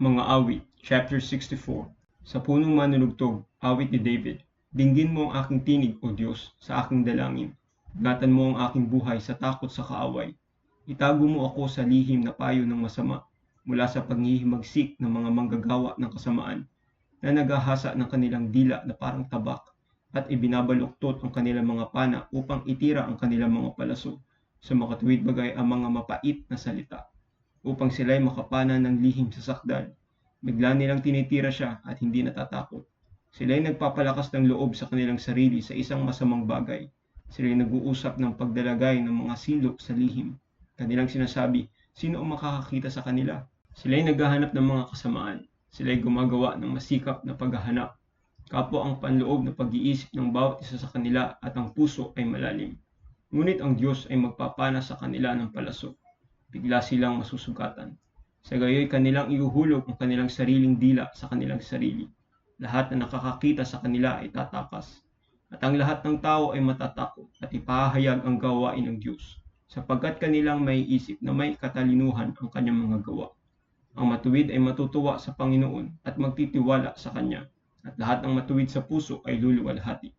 Mga awit, chapter 64 Sa punong manunugtog, awit ni David. Dinggin mo ang aking tinig, O Diyos, sa aking dalangin. Gatan mo ang aking buhay sa takot sa kaaway. Itago mo ako sa lihim na payo ng masama mula sa paghihimagsik ng mga manggagawa ng kasamaan na naghahasa ng kanilang dila na parang tabak at ibinabaluktot ang kanilang mga pana upang itira ang kanilang mga palaso sa makatuwid bagay ang mga mapait na salita upang sila'y makapana ng lihim sa sakdal. Bigla nilang tinitira siya at hindi natatakot. Sila'y nagpapalakas ng loob sa kanilang sarili sa isang masamang bagay. Sila'y nag-uusap ng pagdalagay ng mga silok sa lihim. Kanilang sinasabi, sino ang makakakita sa kanila? Sila'y naghahanap ng mga kasamaan. Sila'y gumagawa ng masikap na paghahanap. Kapo ang panloob na pag-iisip ng bawat isa sa kanila at ang puso ay malalim. Ngunit ang Diyos ay magpapana sa kanila ng palaso bigla silang masusugatan. Sa gayoy kanilang ihuhulog ang kanilang sariling dila sa kanilang sarili. Lahat na nakakakita sa kanila ay tatakas. At ang lahat ng tao ay matatakot at ipahayag ang gawain ng Diyos, sapagkat kanilang may isip na may katalinuhan ang kanyang mga gawa. Ang matuwid ay matutuwa sa Panginoon at magtitiwala sa Kanya, at lahat ng matuwid sa puso ay luluwalhati.